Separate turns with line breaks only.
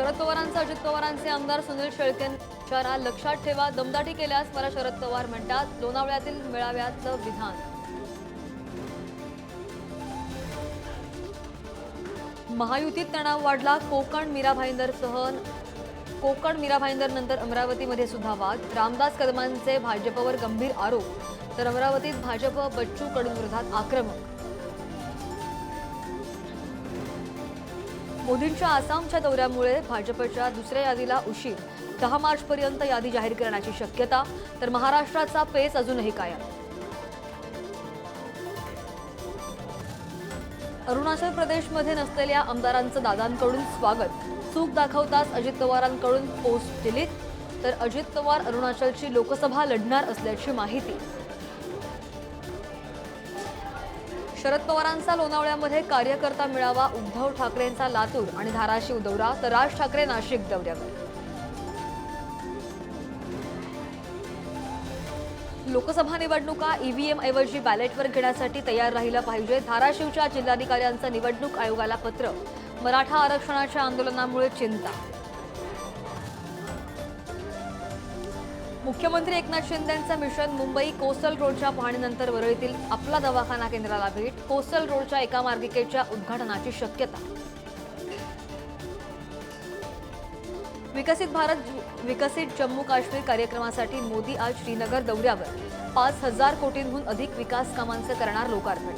शरद पवारांचा अजित पवारांचे आमदार सुनील शेळके इशारा लक्षात ठेवा दमदाटी केल्यास मला शरद पवार म्हणतात लोणावळ्यातील मेळाव्याचं विधान. महायुतीत तणाव वाढला कोकण मीरा भाईंदरसह कोकण मीरा भाईंदर नंतर अमरावतीमध्ये सुद्धा वाद. रामदास कदमांचे भाजपवर गंभीर आरोप तर अमरावतीत भाजप बच्चू कडूंविरोधात आक्रमक. मोदींच्या आसामच्या दौऱ्यामुळे भाजपच्या दुसऱ्या यादीला उशीर. दहा मार्चपर्यंत यादी जाहीर करण्याची शक्यता तर महाराष्ट्राचा पेच अजूनही कायम. अरुणाचल प्रदेशमध्ये नसलेल्या आमदारांचं दादांकडून स्वागत. चूक दाखवताच अजित पवारांकडून पोस्ट डिलीट तर अजित पवार अरुणाचलची लोकसभा लढणार असल्याची माहिती. शरद पवारांचा लोणावळ्यामध्ये कार्यकर्ता मेळावा उद्धव ठाकरेंचा लातूर आणि धाराशिव दौरा तर राज ठाकरे नाशिक दौऱ्यावर. लोकसभा निवडणुका ईव्हीएम ऐवजी बॅलेटवर घेण्यासाठी तयार राहिलं पाहिजे. धाराशिवच्या जिल्हाधिकाऱ्यांचं निवडणूक आयोगाला पत्र. मराठा आरक्षणाच्या आंदोलनामुळे चिंता मुख्यमंत्री एकनाथ शिंदेंचं मिशन मुंबई कोस्टल रोडच्या पाहणीनंतर वरळीतील आपला दवाखाना केंद्राला भेट कोस्टल रोडच्या एका मार्गिकेच्या उद्घाटनाची शक्यता. विकसित भारत विकसित जम्मू काश्मीर कार्यक्रमासाठी मोदी आज श्रीनगर दौऱ्यावर. पाच हजार कोटींहून अधिक विकास कामांचं करणार लोकार्पण.